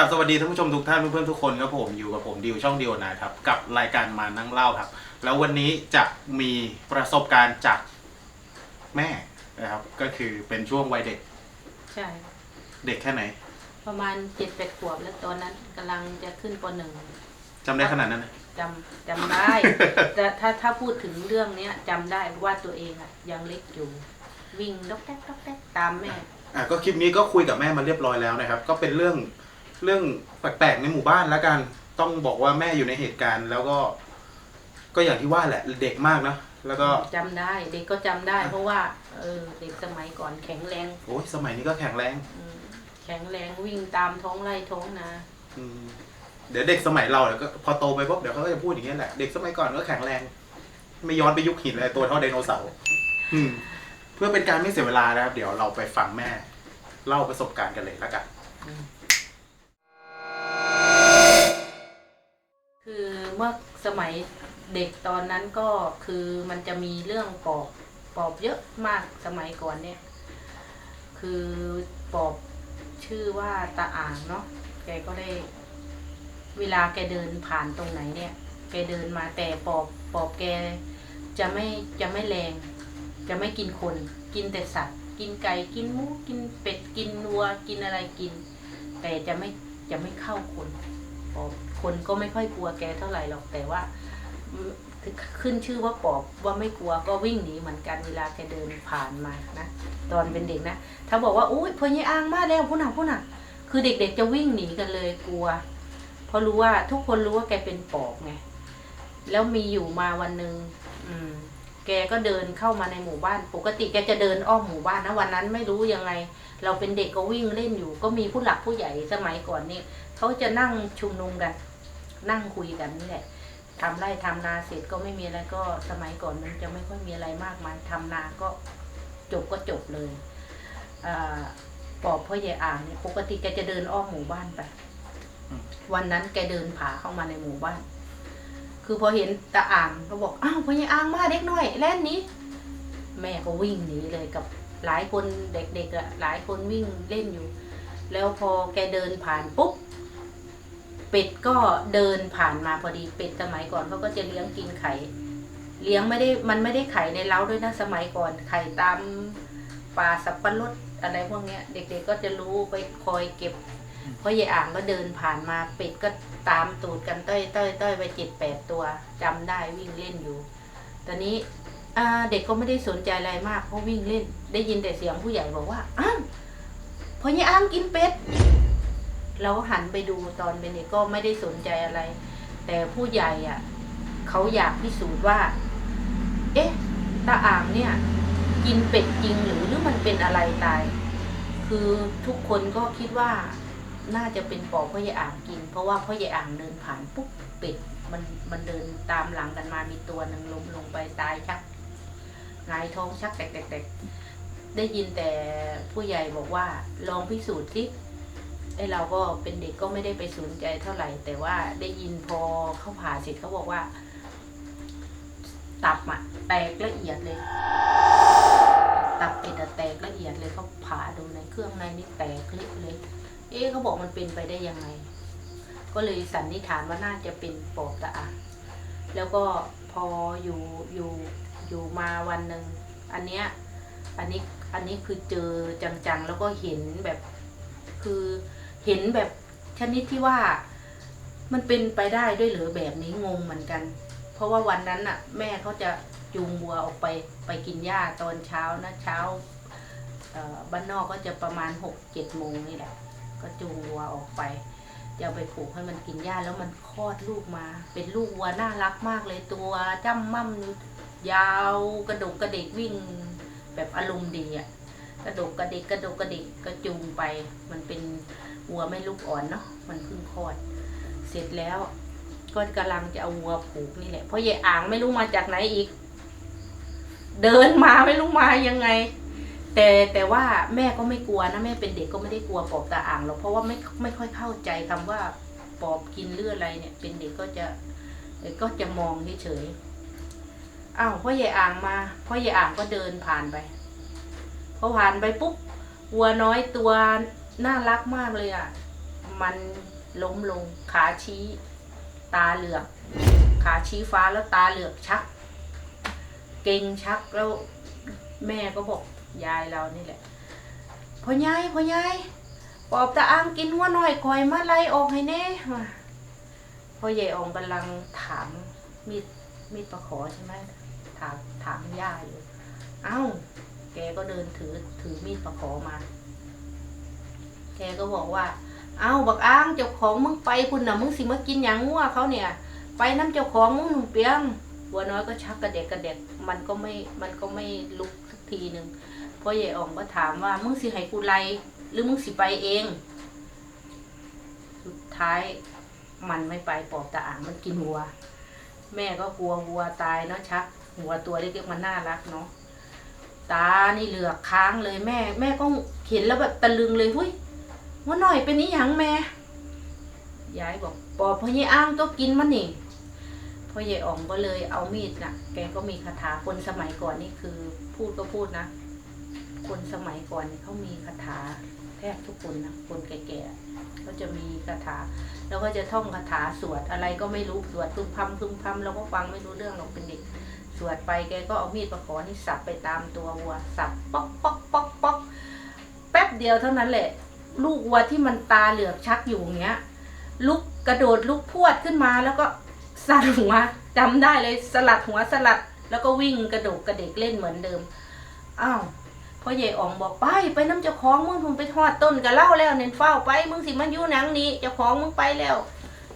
ราบสวัสดีท่านผู้ชมทุกท่านเพื่อนๆทุกคนครับผมอยู่กับผมดิวช่องดิวนะครับกับรายการมานั่งเล่าครับ แล้ววันนี้จะมีประสบการณ์จากแม่นะครับก็คือเป็นช่วงวัยเด็กใช่ เด็กแค่ไหนประมาณเจ็ดแปดขวบแล้วตอนนั้นกำลังจะขึ้นปหนึ่งจำได้ขนาดนั้นนะจำจำได้ แต่ถ้าถ้าพูดถึงเรื่องเนี้ยจำได้ว่าตัวเองอะยังเล็กอยู่ วิ่งดอกแดกดอกแดกตามแม่ อะก็คลิปนี้ก็คุยกับแม่มาเรียบร้อยแล้วนะครับ ก็เป็นเรื่อง เรื่องแปลกๆในหมู่บ้านแล้วกันต้องบอกว่าแม่อยู่ในเหตุการณ์ แล้วก็ ก็อย่างที่ว่าแหละเด็กมากนะแล้วก็จำได้ เด็กก็จำได้ เพราะว่า เออเด็กสมัยก่อนแข็งแรงโอ้ยสมัยนี้ก็แข็งแรงอืมแข็งแรงวิ่งตามท้องไร่ท้องนาอืมเดี๋ยวเด็กสมัยเราเดี๋ยวก็พอโตไปปุ๊บเดี๋ยวเขาก็จะพูดอย่างนี้ยแหละเด็กสมัยก่อนก็แข็งแรง ไม่ย้อนไปยุคหินเลยตัวเท่าไดโนเสาร์อืม เพื่อเป็นการไม่เสียเวลานะครับ เดี๋ยวเราไปฟังแม่ เล่าประสบการณ์กันเลยแล้วกันคือ เมื่อสมัยเด็กตอนนั้นก็คือมันจะมีเรื่องปอบปอบเยอะมากสมัยก่อนเนี่ย คือปอบชื่อว่าตาอ่างเนาะแกก็ได้ เวลาแกเดินผ่านตรงไหนเนี่ย แกเดินมาแต่ปอบปอบแกจะไม่จะไม่แรง จะไม่กินคน กินแต่สัตว์ กินไก่กินหมูกินเป็ดกินวัว กินอะไรกิน แต่จะไม่จะไม่เข้าคน ปอบคนก็ไม่ค่อยกลัวแกเท่าไหร่หรอกแต่ว่าขึ้นชื่อว่าปอบว่าไม่กลัวก็วิ่งหนีเหมือนกันเวลาแกเดินผ่านมานะตอนเป็นเด็กนะ ถ้าบอกว่าอุ้ยพญายอ้างมาแล้วผู้หนักผู้หนักคือเด็กๆจะวิ่งหนีกันเลยกลัว เพราะรู้ว่าทุกคนรู้ว่าแกเป็นปอบไงแล้วมีอยู่มาวันหนึ่งแกก็เดินเข้ามาในหมู่บ้าน ปกติแกจะเดินอ้อมหมู่บ้านนะวันนั้นไม่รู้ยังไง เราเป็นเด็กก็วิ่งเล่นอยู่ ก็มีผู้หลักผู้ใหญ่สมัยก่อนนี่ เขาจะนั่งชุมนุมกันนั่งคุยกันนี่แหละทำไร่ทำนาเสร็จก็ไม่มีอะไรก็สมัยก่อนมันจะไม่ค่อยมีอะไรมากมายทำนาก็จบก็จบเลยอาปอบพ่อใหญ่อ่างเนี่ยปกติแกจะเดินอ้อมหมู่บ้านไปวันนั้นแกเดินผาเข้ามาในหมู่บ้าน คือพอเห็นตาอ่างเขาบอกอ้าวพ่อใหญ่อ่างมาเด็กน้อยแล่นนี้ แม่ก็วิ่งหนีเลยกับหลายคนเด็กๆอะหลายคนวิ่งเล่นอยู่ แล้วพอแกเดินผ่านปุ๊บ เป็ดก็เดินผ่านมาพอดีเป็ดสมัยก่อนเขาก็จะเลี้ยงกินไข่ เลี้ยงไม่ได้มันไม่ได้ไข่ในเล้าด้วยนะสมัยก่อนไข่ตามป่าสับปะรดอะไรพวกเนี้ย เด็กๆก็จะรู้ไปคอยเก็บเพราะยายอ่างก็เดินผ่านมาเป็ดก็ตามตูดกันต้ยต้ยต้ยไปเจ็ดแปดตัวจำได้วิ่งเล่นอยู่ ตอนนี้เด็กก็ไม่ได้สนใจอะไรมากเพราะวิ่งเล่น ได้ยินแต่เสียงผู้ใหญ่บอกว่าอ้าวพอยายอ้างกินเป็ด เราหันไปดูตอนเป็นเด็กก็ไม่ได้สนใจอะไร แต่ผู้ใหญ่อะเขาอยากพิสูจน์ว่า เอ๊ะ ตาอ่างเนี่ย กินเป็ดจริงหรือหรือมันเป็นอะไรตาย คือทุกคนก็คิดว่าน่าจะเป็นปอบพ่อใหญ่อ่างกิน เพราะว่าพ่อใหญ่อ่างเดินผ่านปุ๊บเป็ดมันมันเดินตามหลังกันมามีตัวหนึ่งล้มลงไปตายชักงายท้องชักแตกๆๆได้ยินแต่ผู้ใหญ่บอกว่าลองพิสูจน์สิ ไอเราก็เป็นเด็กก็ไม่ได้ไปสนใจเท่าไหร่ แต่ว่าได้ยินพอเขาผ่าเสร็จเขาบอกว่า ตับอะแตกละเอียดเลย ตับเป็ดอะแตกละเอียดเลยเขาผ่าดูในเครื่องในนี่แตกเละเลย เอ๊ะเขาบอกมันเป็นไปได้ยังไง ก็เลยสันนิษฐานว่าน่าจะเป็นปอบตะอะแล้วก็พออยู่อยู่อยู่มาวันหนึ่งอันเนี้ยอันนี้อันนี้คือเจอจังๆ แล้วก็เห็นแบบคือ เห็นแบบชนิดที่ว่ามันเป็นไปได้ด้วยหรือแบบนี้งงเหมือนกัน เพราะว่าวันนั้นน่ะ แม่เขาจะจูงวัวออกไปไปกินหญ้าตอนเช้านะเช้าบ้านนอกก็จะประมาณหกเจ็ดโมงนี่แหละ ก็จูงวัวออกไปจะไปผูกให้มันกินหญ้าแล้วมันคลอดลูกมา เป็นลูกวัวน่ารักมากเลยตัวจ้ำม่ำยาวกระดกกระเดกวิ่ง แบบอารมณ์ดีอะกระดกกระเดกกระดกกระเดกก็จูงไป มันเป็น วัวไม่ลูกอ่อนเนาะมันเพิ่งคลอด เสร็จแล้ว ก็กำลังจะเอาวัวผูกนี่แหละ เพราะยายอ่างไม่รู้มาจากไหนอีก เดินมาไม่รู้มายังไง แต่แต่ว่าแม่ก็ไม่กลัวนะแม่เป็นเด็กก็ไม่ได้กลัวปอบตาอ่างหรอกเพราะว่าไม่ไม่ค่อยเข้าใจคำว่าปอบกินเลือดอะไรเนี่ย เป็นเด็กก็จะก็จะมองเฉยๆอ้าวพ่อใหญ่อ่างมาพ่อใหญ่อ่างก็เดินผ่านไปพอผ่านไปปุ๊บวัวน้อยตัว น่ารักมากเลยอะ มันล้มลงขาชี้ตาเหลือกขาชี้ฟ้าแล้วตาเหลือกชัก เก่งชักแล้วแม่ก็บอกยายเรานี่แหละพ่อยายพ่อยายปอบตาอ้างกินหัวหน่อยคอยมาไล่ออกให้แน่พ่อใหญ่องกำลังถามมีดมีดประขอใช่ไหมถามถามย่าอยู่ เอ้า แกก็เดินถือถือมีดประขอมา กก็บอกว่า เอาบักอ้างเจ้าของมึงไปคุณน่ะมึงสิมากินอย่างงัวเขาเนี่ย ไปน้ำเจ้าของมึงหนุ่มเปียงบัวน้อยก็ชักกระเดกกระเดกมันก็ไม่มันก็ไม่ลุกสักทีหนึ่งพ่อใหญ่อ่องก็ถามว่ามึงสิให้กูไลหรือมึงสิไปเอง สุดท้ายมันไม่ไปปอบตาอ่างมันกินวัว แม่ก็กลัววัวตายเนาะชักหัวตัวเล็กๆมันน่ารักเนาะตานี่เหลือกค้างเลยแม่ แม่ก็เห็นแล้วแบบตะลึงเลยหุ้ย ว่าหน่อยเป็นนี้ยังแม่ยายบอกปอบพ่อใหญ่อ้างก็กินมันนี่พ่อใหญ่อ่องก็เลยเอามีดน่ะ แกก็มีคาถาคนสมัยก่อนนี่คือ พูดก็พูดนะ คนสมัยก่อนนี่เขามีคาถาแทบทุกคนนะคนแก่ๆเขาจะมีคาถา แล้วก็จะท่องคาถาสวดอะไรก็ไม่รู้สวดพึมพำพึมพำเราก็ฟังไม่รู้เรื่องหรอกเป็นเด็กสวดไปแกก็เอามีดประขอนี่สับไปตามตัววัวสับป๊อกป๊อกป๊อกป๊อกแป๊บเดียวเท่านั้นแหละ ลูกวัวที่มันตาเหลือกชักอยู่อย่างเงี้ย ลุกกระโดดลุกพวดขึ้นมาแล้วก็สลัดหัวจำได้เลยสลัดหัวสลัด แล้วก็วิ่งกระโดดกระเดกเล่นเหมือนเดิมอ้าวพ่อใหญ่อ๋องบอกไปไปน้ำเจ้าของมึงผมไปทอดต้นกะเล่าแล้วเน้นเฝ้าไปมึงสิมันอยู่หนังนี้เจ้าของมึงไปแล้ว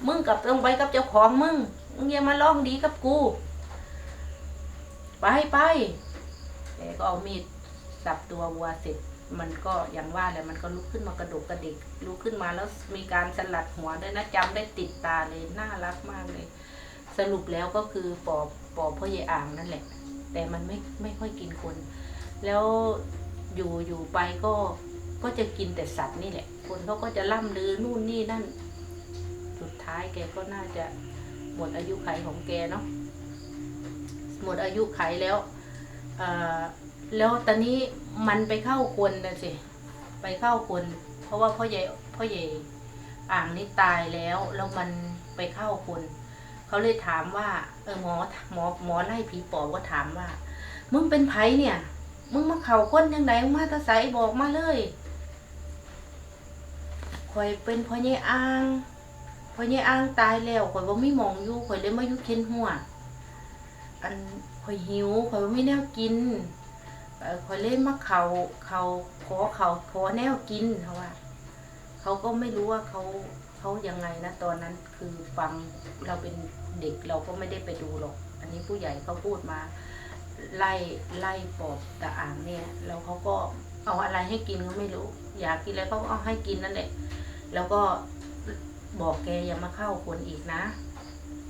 มึงกับต้องไปกับเจ้าของมึงมึงอย่ามาร้องดีกับกู ไปไปแกก็เอามีดสับตัววัวเสร็จ มันก็อย่างว่าแหละมันก็ลุกขึ้นมากระดกกระดิกลุกขึ้นมาแล้วมีการสลัดหัวด้วยนะจำได้ติดตาเลยน่ารักมากเลย สรุปแล้วก็คือปอบปอบพ่อใหญ่อ่างนั่นแหละ แต่มันไม่ไม่ค่อยกินคน แล้วอยู่อยู่ไปก็ก็จะกินแต่สัตว์นี่แหละ คนเขาก็จะล่ำลือนู่นนี่นั่น สุดท้ายแกก็น่าจะหมดอายุไขของแกเนาะหมดอายุไขแล้วอ่อ แล้วตอนนี้มันไปเข้าคนนะสิไปเข้าคน เพราะว่าพ่อใหญ่พ่อใหญ่อ่างนี่ตายแล้วแล้วมันไปเข้าคนเขาเลยถามว่า เออหมอหมอหมอไล่ผีปอบก็ถามว่า มึงเป็นไผเนี่ย มึงมาเข่าคนยังไงมาตะไสบอกมาเลยข่อยเป็นพ่อใหญ่อ่างพ่อใหญ่อ่างตายแล้วข่อยบ่มีหมองอยู่ข่อยเลยมาอยู่เข็นหัวอันข่อยหิวข่อยบ่มีแนวกิน เอ่อข่อยเล่นมาเขาเขาขอเขาขอแนวกินเขาว่าเขาก็ไม่รู้ว่าเขาเขายังไงนะตอนนั้นคือฟังเราเป็นเด็กเราก็ไม่ได้ไปดูหรอก อันนี้ผู้ใหญ่เขาพูดมา ไล่ไล่ปอบตาอ่างเนี่ยแล้วเขาก็เอาอะไรให้กินก็ไม่รู้ อยากกินอะไรเขาก็เอาให้กินนั่นแหละแล้วก็บอกแกอย่ามาเข้าคนอีกนะ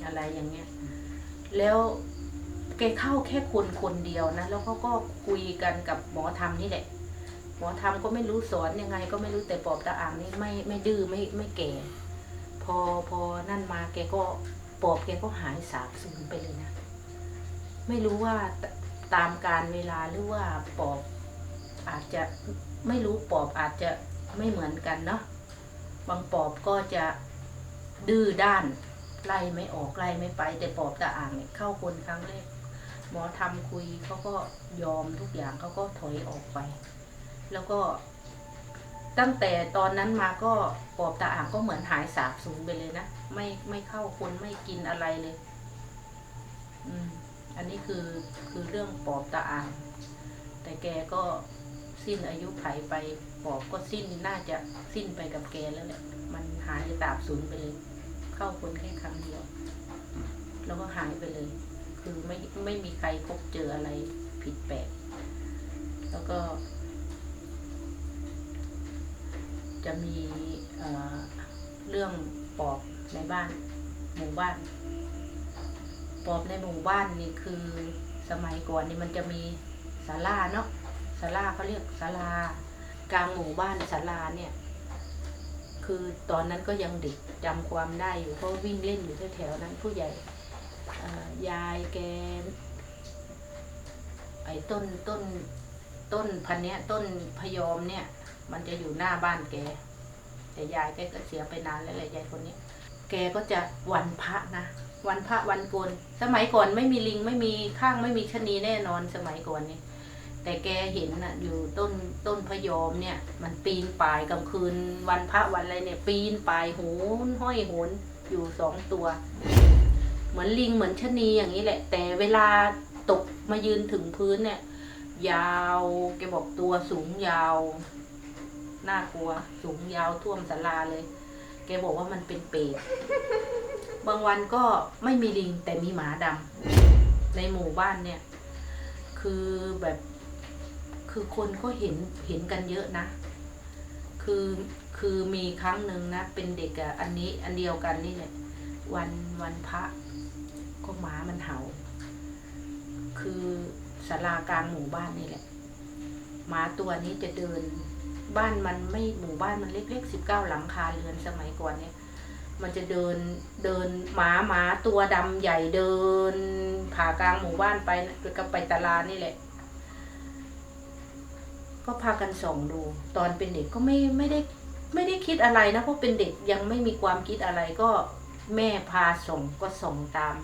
อะไรอย่างเงี้ย แล้ว แกเข้าแค่คนคนเดียวนะ แล้วเขาก็คุยกันกับหมอธรรมนี่แหละ หมอธรรมก็ไม่รู้สอนยังไง ก็ไม่รู้แต่ปอบตาอ่างนี่ไม่ไม่ดื้อไม่ไม่แก่ พอพอนั่นมาแกก็ปอบแกก็หายสาบสูญไปเลยนะ ไม่รู้ว่าตตามการเวลาหรือว่าปอบอาจจะไม่รู้ปอบอาจจะไม่เหมือนกันเนาะบางปอบก็จะดื้อด้านไล่ไม่ออกไล่ไม่ไป แต่ปอบตาอ่างเนี่ยเข้าคนครั้งแรก หมอทำคุยเขาก็ยอมทุกอย่างเขาก็ถอยออกไป แล้วก็ตั้งแต่ตอนนั้นมาก็ปอบตาอ่างก็เหมือนหายสาบสูญไปเลยนะไม่ไม่เข้าคนไม่กินอะไรเลย อืม อันนี้คือคือเรื่องปอบตาอ่าง แต่แกก็สิ้นอายุไขไปปอบก็สิ้นน่าจะสิ้นไปกับแกแล้วแหละมันหายสาบสูญไปเลย เข้าคนแค่ครั้งเดียว แล้วก็หายไปเลย คือไม่ไม่มีใครพบเจออะไรผิดแปลก แล้วก็ จะมีเเรื่องปอบในบ้านหมู่บ้าน ปอบในหมู่บ้านนี่คือสมัยก่อนนี่มันจะมีศาลาเนาะศาลาเขาเรียกศาลากลางหมู่บ้านศาลาเนี่ย คือตอนนั้นก็ยังเด็กจำความได้อยู่เพราะวิ่งเล่นอยู่แถวๆนั้นผู้ใหญ่ ยายแกไอ้ต้นต้นต้นพันเนี้ย ต้นพยอมเนี่ย มันจะอยู่หน้าบ้านแก แต่ยายแกก็เสียไปนานแล้วแหละยายคนนี้แกก็จะวันพระนะวันพระวันโกนสมัยก่อนไม่มีลิงไม่มีข้างไม่มีชะนีแน่นอนสมัยก่อนนี่แต่แกเห็นน่ะ อยู่ต้นต้นพยอมเนี่ย มันปีนป่ายกลางคืนวันพระวันอะไรเนี่ย ปีนป่ายโหนห้อยโหนอยู่สองตัว เหมือนลิงเหมือนชะนีอย่างนี้แหละ แต่เวลาตกมายืนถึงพื้นเนี่ย ยาวแกบอกตัวสูงยาวน่ากลัว สูงยาวท่วมศาลาเลย แกบอกว่ามันเป็นเปรตบางวันก็ไม่มีลิงแต่มีหมาดำในหมู่บ้านเนี่ย คือแบบคือคนก็เห็นเห็นกันเยอะนะ คือคือมีครั้งหนึ่งนะ เป็นเด็กอะอันนี้อันเดียวกันนี่แหละวันวันพระ ก็หมามันเห่า คือศาลากลางหมู่บ้านนี่แหละ หมาตัวนี้จะเดิน บ้านมันไม่หมู่บ้านมันเล็กๆสิบเก้าหลังคาเรือนสมัยก่อนเนี่ย มันจะเดินเดินหมาหมาตัวดำใหญ่เดิน ผ่ากลางหมู่บ้านไปก็ไปตลาดนี่แหละ ก็พากันส่องดู ตอนเป็นเด็กก็ไม่ไม่ได้ไม่ได้คิดอะไรนะเพราะเป็นเด็กยังไม่มีความคิดอะไรก็แม่พาส่งก็ส่งตาม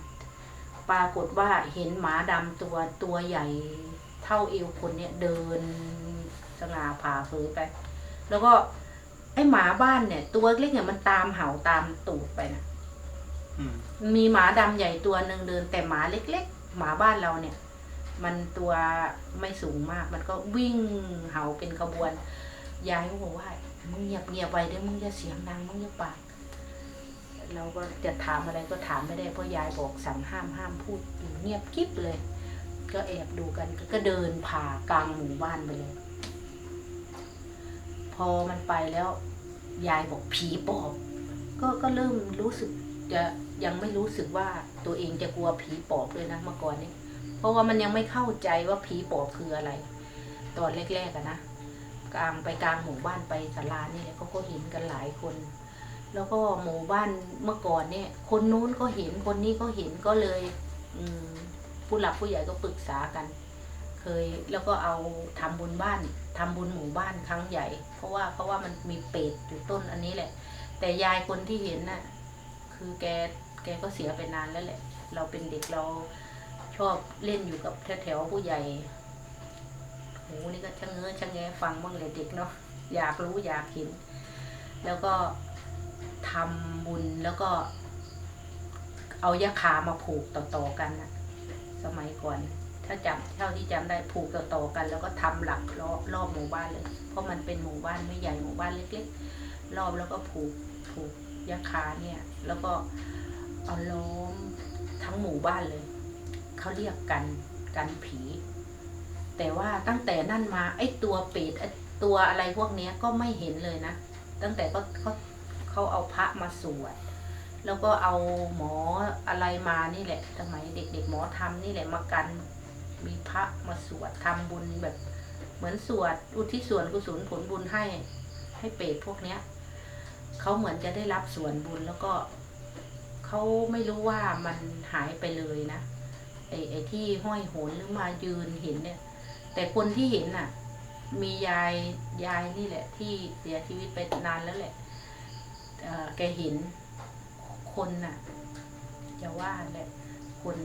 ปรากฏว่าเห็นหมาดำตัวตัวใหญ่เท่าเอวคนเนี่ยเดินสง่าผ่าเผยไป แล้วก็ไอหมาบ้านเนี่ย ตัวเล็กเนี่ยมันตามเห่าตามตูดไปนะมีหมาดำใหญ่ตัวหนึ่งเดิน แต่หมาเล็ก ๆ หมาบ้านเราเนี่ย มันตัวไม่สูงมาก มันก็วิ่งเห่าเป็นขบวนยายก็บอกว่ามึงเงียบเงียบไว้เด้อมึงอย่าเสียงดังมึงอย่าปาก เราก็จะถามอะไรก็ถามไม่ได้เพราะยายบอกสั่งห้ามห้ามพูดอยู่เงียบกิ๊บเลย ก็แอบดูกันก็เดินผ่ากลางหมู่บ้านไปเลย พอมันไปแล้ว ยายบอกผีปอบ ก็ก็เริ่มรู้สึกจะยังไม่รู้สึกว่าตัวเองจะกลัวผีปอบเลยนะเมื่อก่อนนี้เพราะว่ามันยังไม่เข้าใจว่าผีปอบคืออะไร ตอนแรกๆอะนะกลางไปกลางหมู่บ้านไปศาลานี่แหละเขาก็เห็นกันหลายคน แล้วก็หมู่บ้านเมื่อก่อนเนี่ย คนนู้นก็เห็นคนนี้ก็เห็นก็เลย อืผู้หลักผู้ใหญ่ก็ปรึกษากัน เคยแล้วก็เอาทำบุญบ้านทำบุญหมู่บ้านครั้งใหญ่ เพราะว่าเพราะว่ามันมีเป็ดอยู่ต้นอันนี้แหละ แต่ยายคนที่เห็นน่ะ คือแกแกก็เสียไปนานแล้วแหละ เราเป็นเด็กเราชอบเล่นอยู่กับแถวๆผู้ใหญ่โหนี่ก็ชะเง้อชะแงฟังบ้างเลยเด็กเนาะอยากรู้อยากเห็น แล้วก็ ทำบุญแล้วก็ เอายาคามาผูกต่อๆกันนะสมัยก่อน ถ้าจำเท่าที่จำได้ผูกต่อๆกัน แล้วก็ทำหลักรอบรอบหมู่บ้านเลย เพราะมันเป็นหมู่บ้านไม่ใหญ่หมู่บ้านเล็ก ๆ รอบแล้วก็ผูกผูกยาคาเนี่ย แล้วก็เอาล้อมทั้งหมู่บ้านเลยเขาเรียกกันกันผี แต่ว่าตั้งแต่นั่นมาไอ้ตัวเป็ดไอ้ตัวอะไรพวกเนี้ยก็ไม่เห็นเลยนะ ตั้งแต่ก็เขา เขาเอาพระมาสวด แล้วก็เอาหมออะไรมานี่แหละสมัยเด็กๆหมอทำนี่แหละมากัน มีพระมาสวดทำบุญแบบ เหมือนสวดอุทิศส่วนกุศลผลบุญให้ให้เปรตพวกเนี้ยเขาเหมือนจะได้รับส่วนบุญแล้วก็เขาไม่รู้ว่ามันหายไปเลยนะไอ้ไอ้ที่ห้อยโหนหรือมายืนเห็นเนี่ย แต่คนที่เห็นน่ะ มียายยายนี่แหละ ที่เสียชีวิตไปนานแล้วแหละ แกเห็นคนน่ะจะว่าแหละคน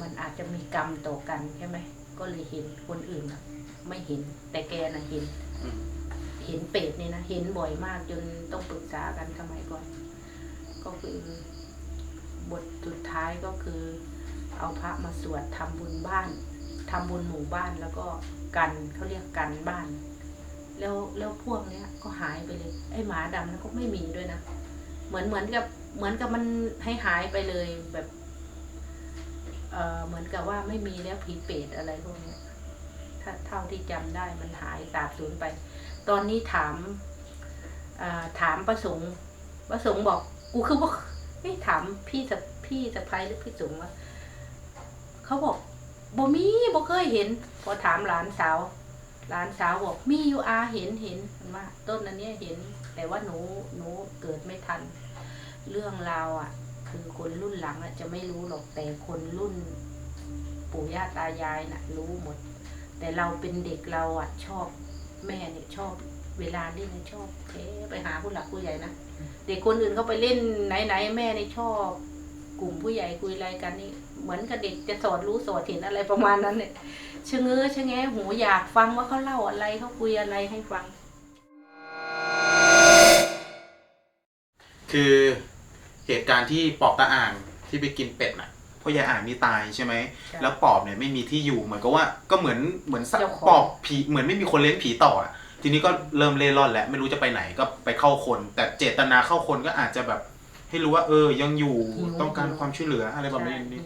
มันอาจจะมีกรรมต่อกันใช่ไหมก็เลยเห็นคนอื่นน่ะ ไม่เห็น แต่แกน่ะเห็นอืมเห็นเป็ดเนี่ยนะเห็นบ่อยมากจนต้องปรึกษากันสมัยก่อน ก็คือบทสุดท้ายก็คือ เอาพระมาสวดทำบุญบ้านทำบุญหมู่บ้านแล้วก็กันเขาเรียกกันบ้าน แล้วแล้วพวกเนี้ยก็หายไปเลย ไอ้หมาดำนั้นก็ไม่มีด้วยนะ เหมือนเหมือนกับเหมือนกับมันให้หายไปเลยแบบเออเหมือนกับว่าไม่มีแล้วผีเปรตอะไรพวกเนี้ยถ้าเท่าที่จำได้มันหายสาบสูญไป ตอนนี้ถามอถามประสงค์ประสงค์บอกกูคือบอกไม่ถามพี่สะพี่สะพ้ยหรือพี่สงว่าเขาบอกบ่มีบ่เคยเห็น พอถามหลานสาว หลานสาวบอกมีอยู่อาเห็นเห็นเห็นว่าต้นอันเนี้ยเห็น แต่ว่าหนูหนูเกิดไม่ทัน เรื่องราวอะ คือคนรุ่นหลังอะจะไม่รู้หรอกแต่คนรุ่น ปู่ย่าตายายน่ะ รู้หมด แต่เราเป็นเด็กเราอะ ชอบแม่เนี่ยชอบเวลาเล่นชอบเทไปหาผู้หลักผู้ใหญ่นะเด็กคนอื่นเขาไปเล่นไหนๆแม่นี่ชอบ กลุ่มผู้ใหญ่คุยอะไรกันนี่เหมือนกับเด็กจะสอดรู้สอดเห็นอะไรประมาณนั้นเนี่ยชะเง้อชะแงะหูอยากฟังว่าเขาเล่าอะไรเขาคุยอะไรให้ฟัง คือเหตุการณ์ที่ปอบตาอ่างที่ไปกินเป็ดน่ะเพราะยายอ่างนี่ตายใช่ไหมใช่แล้วปอบเนี่ยไม่มีที่อยู่เหมือนกับว่าก็เหมือนเหมือนสัตว์เจ้าของปอบผีเหมือนไม่มีคนเลี้ยงผีต่ออะทีนี้ก็เริ่มเล่ร่อนแล้วไม่รู้จะไปไหนก็ไปเข้าคน แต่เจตนาเข้าคนก็อาจจะแบบ ให้รู้ว่าเออยังอยู่หิวต้องการความช่วยเหลืออะไรแบบนี้ใช่นี่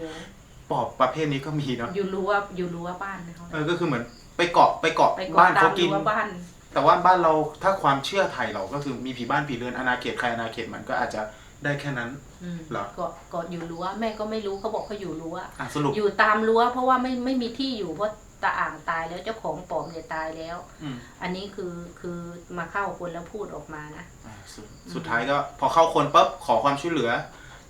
ปอบประเภทนี้ก็มีเนาะอยู่รู้ว่าอยู่รู้ว่าบ้านเขาเออก็คือเหมือนไปเกาะไปเกาะไปกบ้านตาเขามกิรู้นว่าบ้านแต่ว่าบ้านเราถ้าความเชื่อไทยเราก็คือมีผีบ้านผีเรือนอาณาเขตใครอาณาเขตมันก็อาจจะได้แค่นั้น อืมเหรอก็ก็อยู่รั้วแม่ก็ไม่รู้เขาบอกเขาอยู่รั้วอะสรุปอยู่ตามรั้วเพราะว่าไม่ไม่มีที่อยู่เพราะ ตาอ่างตายแล้วเจ้าของปอมเนี่ยตายแล้ว อืมอันนี้คือคือมาเข้าคนแล้วพูดออกมานะ อะสุดสุดท้ายก็พอเข้าคนปั๊บขอความช่วยเหลือ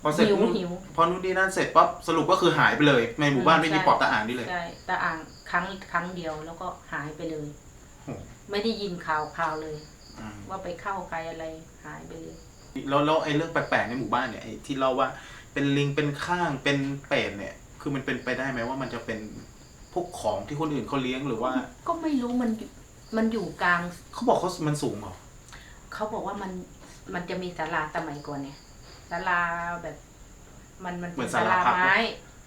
พอเสร็จหิวนู่นหิวพอนู่นนี่นั่นเสร็จปั๊บสรุปก็คือหายไปเลย ในหมู่บ้านอืมไม่มีใช่ ปอบตาอ่างนี่เลย ใช่ตาอ่างครั้งครั้งเดียวแล้วก็หายไปเลยโอ้ไม่ได้ยินข่าวข่าวเลย อืม ว่าไปเข้าใครอะไรหายไปเลย แล้วแล้วไอ้เรื่องแปลกๆในหมู่บ้านเนี่ยไอ้ที่เล่าว่าเป็นลิงเป็นข้างเป็นเป็ดเนี่ย คือมันเป็นไปได้ไหมว่ามันจะเป็น พวกของที่คนอื่นเขาเลี้ยงหรือว่า ก็ไม่รู้มันอยู่มันอยู่กลาง เขาบอกเขามันสูงเหรอเขาบอกว่ามันมันจะมีศาลาสมัยก่อนเนี่ยศาลาแบบ มันมันเหมืเป็อนนศาศาลาลาพักไม้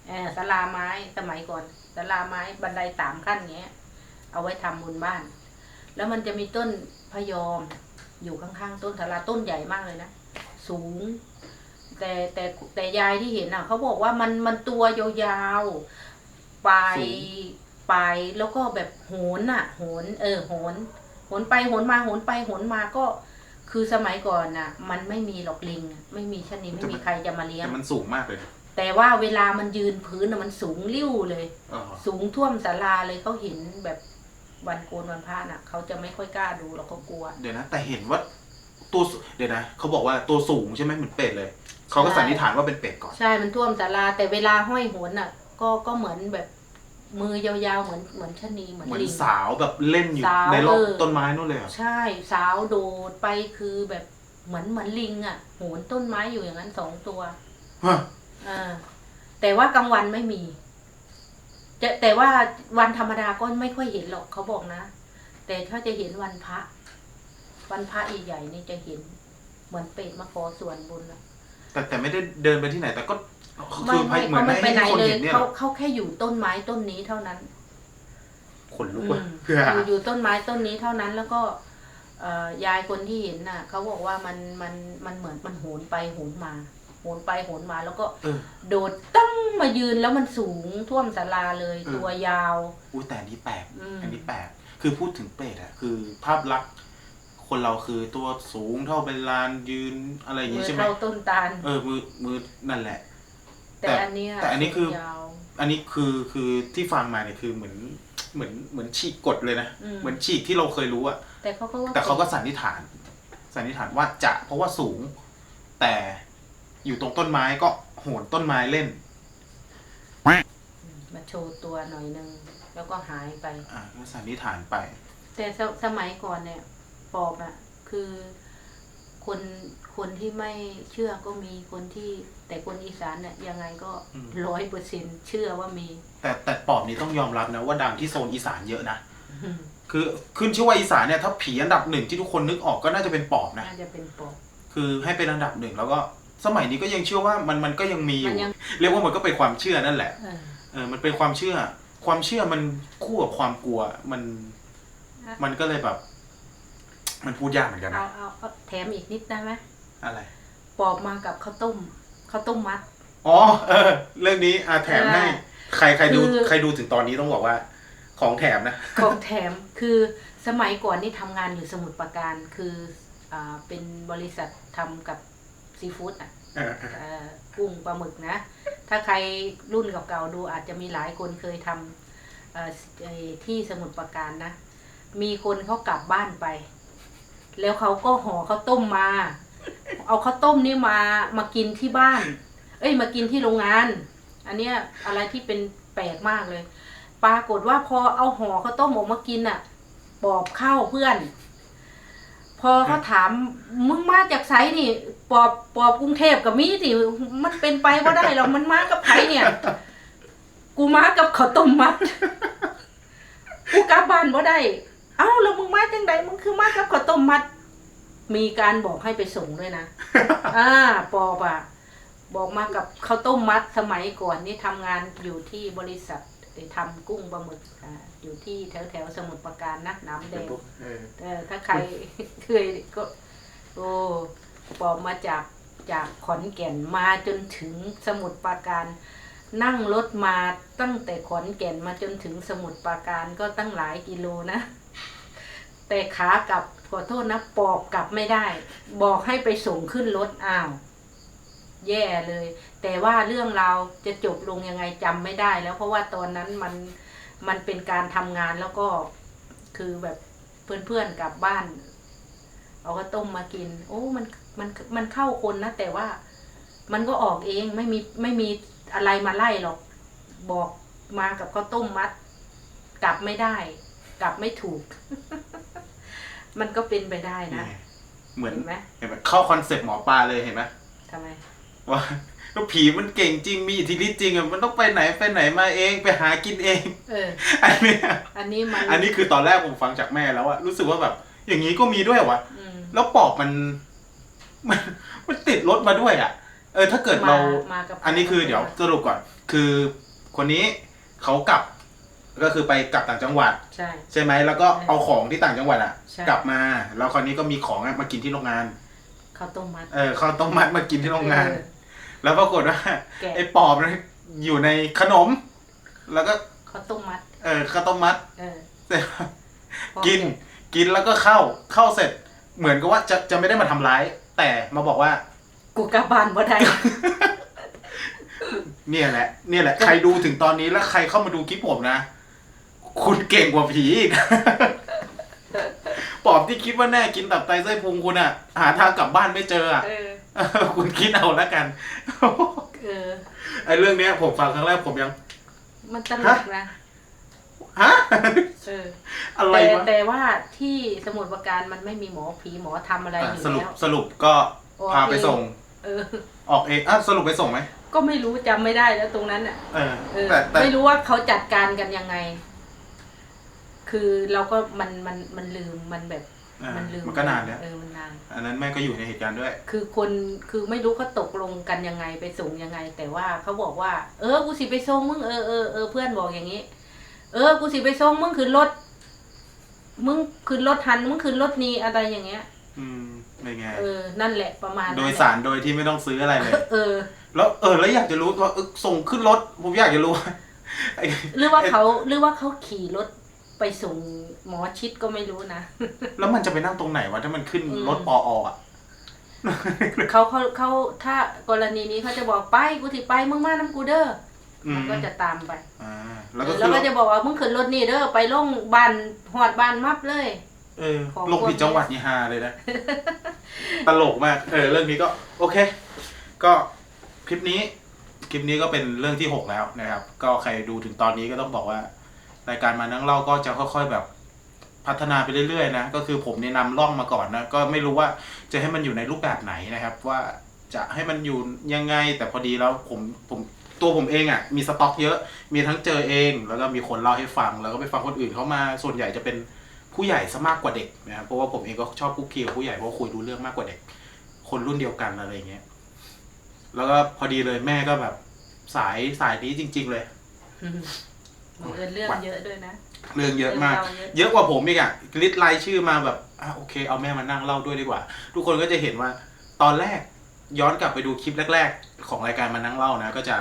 เออศาลาไม้สมัยก่อนศาลาไม้บันไดสามขั้นเงี้ย เอาไว้ทำบนบ้าน แล้วมันจะมีต้นพะยอม อยู่ข้างๆต้นศาลาต้นใหญ่มากเลยนะสูง แต่แต่แต่ยายที่เห็นอะเขาบอกว่ามันมันตัวยาวๆ ปลายปลายแล้วก็แบบโหนอะโหนเออโหนโหนไปโหนมาโหนไปโหนมาก็ คือสมัยก่อนน่ะ มันไม่มีหรอกลิงอะไม่มีชะนีไม่มีใครจะมาเลี้ยง แต่มันสูงมากเลย แต่ว่าเวลามันยืนพื้นน่ะมันสูงริ่วเลยอ๋อสูงท่วมศาลาเลยเขาเห็นแบบวันโกนวันพระน่ะเขาจะไม่ค่อยกล้าดูหรอกเขากลัว เดี๋ยวนะ แต่เห็นว่าตัวสูเดี๋ยวนะเขาบอกว่าตัวสูงใช่ไหมเหมือนเป็ดเลยเขาก็ใช่สันนิษฐานว่าเป็นเป็ดก่อน ใช่มันท่วมศาลาแต่เวลาห้อยโหนน่ะ ก็ก็เหมือนแบบมือยาวๆเหมือนเหมือนชะนีเหมือนเหมือนลิง สาวแบบเล่นอยู่สาวในร่องเออ ต้นไม้นู่นเลยเหรอใช่สาวโดดไปคือแบบเหมือนเหมือนลิงอะโหนต้นไม้อยู่อย่างนั้นสองตัว ฮะอ่าแต่ว่ากลางวันไม่มีจะแต่ว่าวันธรรมดาก็ไม่ค่อยเห็นหรอกเขาบอกนะ แต่ถ้าจะเห็นวันพระ วันพระใหญ่ๆนี่จะเห็น เหมือนเป็ดมาขอส่วนบุญอะแต่แต่ไม่ได้เดินไปที่ไหน แต่ก็ไม่ คือไม่เหมือเขานไม่ไปไหนให้คนเลยเห็นเนี่ยเขาเหรอเขาแค่อยู่ต้นไม้ต้นนี้เท่านั้นขนลุกว่ะอืมเพื่ออยู่อยู่ต้นไม้ต้นนี้เท่านั้นแล้วก็เอ่อยายคนที่เห็นน่ะเขาบอกว่ามันมันมันเหมือนมันโหนไปโหนมา โหนไปโหนมาแล้วก็เออโดดตั้งมายืนแล้วมันสูงท่วมศาลาเลยเออตัวยาวอุ้ยแต่อันนี้แปลกอืมอันนี้แปลกคือพูดถึงเป็ดอะคือภาพลักษณ์คนเราคือตัวสูงเท่าเป็นลานยืนอะไรอย่างมืงี้อใช่ไหมเท่าต้นตาลเออมือมือนั่นแหละ แต่แต่อันเนี้ยแต่อันนี้คือ ยาว อันนี้คือคือที่ฟังมาเนี่ยคือเหมือนเหมือนเหมือนฉีกกฎเลยนะอืม เหมือนฉีกที่เราเคยรู้อะแต่เขาก็ว่าแต่เขาก็สันนิษฐาน สันนิษฐานว่าจะเพราะว่าสูง แต่อยู่ตรงต้นไม้ก็โหนต้นไม้เล่นอืมมาโชว์ตัวหน่อยนึง แล้วก็หายไป อ่าก็สันนิษฐานไป แต่สสมัยก่อนเนี่ยปอบอะคือคน คนที่ไม่เชื่อก็มีคนที่แต่คนอีสานเนี่ยยังไงก็อืมร้อยเปอร์เซ็นเชื่อว่ามี แต่แต่ปอบนี้ต้องยอมรับนะว่าดังที่โซนอีสานเยอะนะคือขึ้นชื่อว่าอีสานเนี่ยถ้าผีอันดับหนึ่งที่ทุกคนนึกออกก็น่าจะเป็นปอบนะน่าจะเป็นปอบคือให้เป็นอันดับหนึ่งแล้วก็สมัยนี้ก็ยังเชื่อว่ามันมันก็ยังมีอมันยู่ยังเรียกว่ามันก็เป็นความเชื่อนั่นแหละเออเออมันเป็นความเชื่อ ความเชื่อมันคู่กับความกลัวมันอะมันก็เลยแบบ มันพูดยากเหมือนกันเอานะเอาเอาแถมอีกนิดได้ไหม อะไร ปอบมากับข้าวต้มข้าวต้มมัด อ๋อเออ เรื่องนี้อะแถมให้อ่าใครใครดูคือ ใครดูถึงตอนนี้ต้องบอกว่า ของแถมนะ ของแถมคือสมัยก่อนนี่ทำงานอยู่สมุทรปราการคืออ่าเป็นบริษัททำกับซีฟู้ดอะเออเออเอ่อกุ้งปลาหมึกนะ ถ้าใครรุ่นเก่าๆดูอาจจะมีหลายคนเคยทำเอ่อเอ่อที่สมุทรปราการนะ มีคนเขากลับบ้านไป แล้วเขาก็ห่อข้าวต้มมา เอาข้าวต้มนี่มามากินที่บ้าน เอ้ยมากินที่โรงงาน อันเนี้ยอะไรที่เป็นแปลกมากเลย ปรากฏว่าพอเอาห่อข้าวต้มออกมากินอะปอบเข้าเพื่อน พอเขาถามมึงมาจากไสนี่ปอบปอบกรุงเทพกับมีสิมันเป็นไปว่าได้หรอกมันมากับไผเนี่ย กูมากับข้าวต้มมัดกูกลับบ้านบ่ได้ เอ้าแล้วมึงมาจังใดมึงคือมากับข้าวต้มมัด มีการบอกให้ไปส่งด้วยนะ อ่า ปอบอะบอกมากับข้าวต้มมัดสมัยก่อนนี่ทำงานอยู่ที่บริษัทเอ่อทำกุ้งปลาหมึกอ่าอยู่ที่แถวแถวๆสมุทรปราการนะน้ำแดงเออ เออถ้าใคร เคยก็โอ้ปอบมาจากจากขอนแก่นมาจนถึงสมุทรปราการ นั่งรถมาตั้งแต่ขอนแก่นมาจนถึงสมุทรปราการก็ตั้งหลายกิโลนะ แต่ขากลับ ขอโทษนะปอบกลับไม่ได้ บอกให้ไปส่งขึ้นรถอ้าว แย่เลย แต่ว่าเรื่องเราจะจบลงยังไงจำไม่ได้ แล้วเพราะว่าตอนนั้นมันมันเป็นการทำงานแล้วก็คือแบบเพื่อนๆกลับบ้านเอาก็ต้มมากิน โอ้มันมันมันเข้าคนนะแต่ว่ามันก็ออกเองไม่มีไม่มีอะไรมาไล่หรอก บอกมากับข้าวต้มมัด กลับไม่ได้ กลับไม่ถูก มันก็เป็นไปได้นี่นะไงเหมือนเห็นไหมเห็นไหมเข้าคอนเซ็ปต์หมอปลาเลยเห็นไหมทำไมว่าแล้วผีมันเก่งจริงมีอิทธิฤทธิ์จริงอะมันต้องไปไหนไปไหนมาเองไปหากินเอง เออ อันเนี้ยอันนี้มันอันนี้คือตอนแรกผมฟังจากแม่แล้วอะรู้สึกว่าแบบ อย่างนี้ก็มีด้วยวะอืมแล้วปอบมันมันมันติดรถมาด้วยอะเออ ถ้าเกิดเรามากับอันนี้คือเดี๋ยวสรุปก่อน คือคนนี้เขากลับ ก็คือไปกลับต่างจังหวัด ใช่ ใช่ไหมแล้วก็เอาของที่ต่างจังหวัดอะใช่ กลับมา แล้วคราวนี้ก็มีของอะมากินที่โรงงาน ข้าวต้มมัดเออเขาวต้องมัดมากินที่โรงงาน เออแล้วปรากฏว่าแกะไอ้ปอบนะอยู่ในขนม แล้วก็ข้าวต้มมัด เออข้าวต้มมัดเออเสร็จพอกินแะกินแล้วก็เข้าเข้าเสร็จ เหมือนกับว่าจะจะไม่ได้มาทำร้าย แต่มาบอกว่า กูกลับบ้านบ่ได้ เนี่ยแหละเนี่ยแหละใครดูถึงตอนนี้แล้วใครเข้ามาดูคลิปผมนะ คุณเก่งกว่าผีอีก ปอบที่คิดว่าแน่กินตับไตไส้พุงคุณอะหาทางกลับบ้านไม่เจออะเออเออคุณคิดเอาแล้วกันเออ ไอ้เรื่องเนี้ย ผมฟังครั้งแรกผมยัง มันตลกนะฮะเอออะไรแต่วะแต่ว่าที่สมุทรปราการมันไม่มีหมอผีหมอทำอะไรออะยู่สรุปแล้ว สรุปก็โอเคพาไปส่ง เออ ออกเองอะสรุปไปส่งไหมก็ไม่รู้จำไม่ได้แล้วตรงนั้นอะ เออเออแต่แต่ ไม่รู้ว่าเขาจัดการกันยังไง คือเราก็มันมันมันลืมมันแบบอะมันลืมมันก็นานแล้ว เออมันนาน อันนั้นแม่ก็อยู่ในเหตุการณ์ด้วย คือคนคือไม่รู้เขาตกลงกันยังไงไปส่งยังไง แต่ว่าเขาบอกว่า เออกูสิไปส่งมึงเออเออเออเพื่อนบอกอย่างนี้ เออกูสิไปส่งมึงขึ้นรถมึงขึ้นรถทันมึงขึ้นรถนี้อะไรอย่างเงี้ย อืมเป็นไง เออ นั่นแหละประมาณโดนั้นยแหละสารโดยที่ไม่ต้องซื้ออะไรเลย เออ แล้วเออแล้วอยากจะรู้ว่าเออส่งขึ้นรถ ผมอยากจะรู้ว่าไอ้หรือว่าเขาหรือว่าเขาขี่รถ ไปส่งหมอชิดก็ไม่รู้นะ แล้วมันจะไปนั่งตรงไหนวะถ้ามันขึ้นอืมรถปออะเขาเขาเขาถ้ากรณีนี้เขาจะบอกไปกูสิไปมึงมาน้ำกูเด้ออือมมันก็จะตามไปอ่าแล้วก็แล้คือวก็จะบอกว่ามึงขึ้นรถนี่เด้อไปลงบ้านหอดบ้านมับเลยเออของลงผิดพวกนี้จังหวัดนี่ฮาเลยนะ ตลกมาก เออ เรื่องนี้ก็ โอเค ก็คลิปนี้ คลิปนี้ก็เป็นเรื่องที่หกแล้วนะครับ ก็ใครดูถึงตอนนี้ก็ต้องบอกว่า รายการมานั่งเล่าก็จะค่อย ๆ แบบพัฒนาไปเรื่อยๆนะก็คือผมแนะนำร่องมาก่อนนะก็ไม่รู้ว่าจะให้มันอยู่ในรูปแบบไหนนะครับ ว่าจะให้มันอยู่ยังไง แต่พอดีแล้วผมผมตัวผมเองอะ่ะมีสต็อกเยอะ มีทั้งเจอเอง แล้วก็มีคนเล่าให้ฟัง แล้วก็ไปฟังคนอื่นเขามาส่วนใหญ่จะเป็นผู้ใหญ่ซะมากกว่าเด็กนะครับเพราะว่าผมเองก็ชอบคุกคีกับผู้ใหญ่เพราะคุยรู้เรื่องมากกว่าเด็ก คนรุ่นเดียวกันอะไรอย่างเงี้ยแล้วก็พอดีเลยแม่ก็แบบสายสายนี้จริง ๆ เลย เอิญเรื่องเยอะด้วยนะ เรื่องเยอะมากเรื่องเล่าเยอะเยอะกว่าผมอีกอะลิสต์รายชื่อมาแบบอะโอเค เอาแม่มานั่งเล่าด้วยดีกว่า ทุกคนก็จะเห็นว่าตอนแรกย้อนกลับไปดูคลิปแรก ๆ ของรายการมานั่งเล่านะ ก็จะ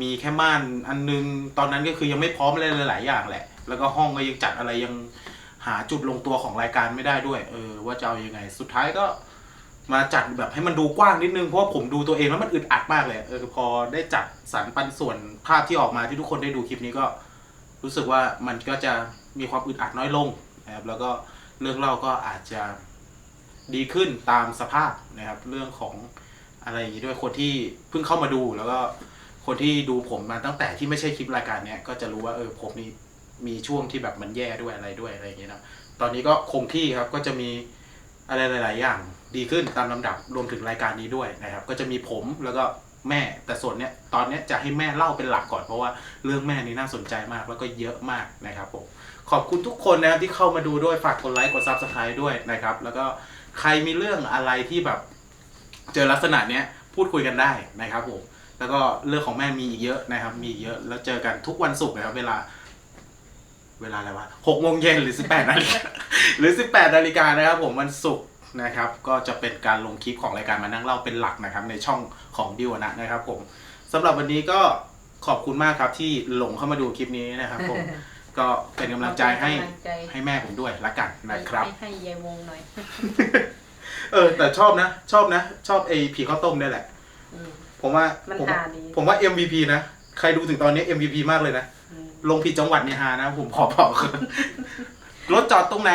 มีแค่ม่านอันนึง ตอนนั้นก็คือยังไม่พร้อมอะไรหลายๆอย่างแหละ แล้วก็ห้องก็ยังจัดอะไรยังหาจุดลงตัวของรายการไม่ได้ด้วย เออ ว่าจะเอายังไง สุดท้ายก็ มาจัดแบบให้มันดูกว้างนิดนึงเพราะว่าผมดูตัวเองแล้วมันอึดอัดมากเลยเออพอได้จัดสรรปันส่วนภาพที่ออกมาที่ทุกคนได้ดูคลิปนี้ก็ รู้สึกว่ามันก็จะมีความอึดอัดน้อยลงนะครับแล้วก็เรื่องเล่าก็อาจจะดีขึ้นตามสภาพนะครับ เรื่องของอะไรอย่างนี้ด้วยคนที่เพิ่งเข้ามาดูแล้วก็คนที่ดูผมมาตั้งแต่ที่ไม่ใช่คลิปรายการเนี้ยก็จะรู้ว่าเออผมนี่มีช่วงที่แบบมันแย่ด้วยอะไรด้วยอะไรอย่างเงี้ยนะตอนนี้ก็คงที่ครับก็จะมี อะไรหลาย ๆ อย่างดีขึ้นตามลำดับรวมถึงรายการนี้ด้วยนะครับ ก็จะมีผมแล้วก็แม่แต่ส่วนเนี้ยตอนเนี้ยจะให้แม่เล่าเป็นหลักก่อนเพราะว่าเรื่องแม่นี้น่าสนใจมากแล้วก็เยอะมากนะครับผมขอบคุณทุกคนนะครับที่เข้ามาดูด้วยฝากกดไลค์กดซับสไครต์ด้วยนะครับ แล้วก็ใครมีเรื่องอะไรที่แบบ เจอลักษณะเนี้ยพูดคุยกันได้นะครับผมแล้วก็เรื่องของแม่มีอีกเยอะนะครับ มีเยอะแล้วเจอกันทุกวันศุกร์นะครับเวลา เวลาอะไรวะหกโมงเย็นหรือสิบแปดนาฬิกาหรือสิบแปดนาฬิกานะครับผมวันศุกร์นะครับ ก็จะเป็นการลงคลิปของรายการมานั่งเล่าเป็นหลักนะครับ ในช่องของดิวนะนะครับ ผมสำหรับวันนี้ก็ขอบคุณมากครับที่หลงเข้ามาดูคลิปนี้นะครับ ผมก็เป็นกำลังใจให้กำลังใจให้แม่ผมด้วยละกันนะครับให้ให้ยายวงหน่อย เออ แต่ชอบนะ ชอบนะ ชอบไอ้ผีข้าวต้มเนี่ยแหละอืมผมว่ามันผมหาดีผมว่า MVP นะ ใครดูถึงตอนนี้ MVP มากเลยนะอืม ลงผิดจังหวัดเนี่ยฮานะผมขอบอกรถจอดตรงไหน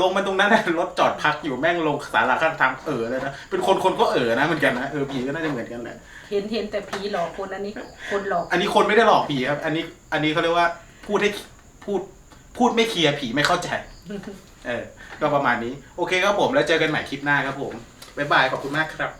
ลงมาตรงนั้นแหละรถจอดพักอยู่แม่งลงสาราข้างทางเออเลยนะเป็นคนคนก็เออนะเหมือนกันนะเออผีก็น่าจะเหมือนกันแหละเห็นเห็นแต่ผีหลอกคนอันนี้ คนหลอก อันนี้คนไม่ได้หลอกผีครับ อันนี้ อันนี้เขาเรียกว่าพูดให้พูดพูดไม่เคลียร์ผีไม่เข้าใจ เออก็ประมาณนี้ โอเคครับผมแล้วเจอกันใหม่คลิปหน้าครับผมบ๊ายบายขอบคุณมากครับ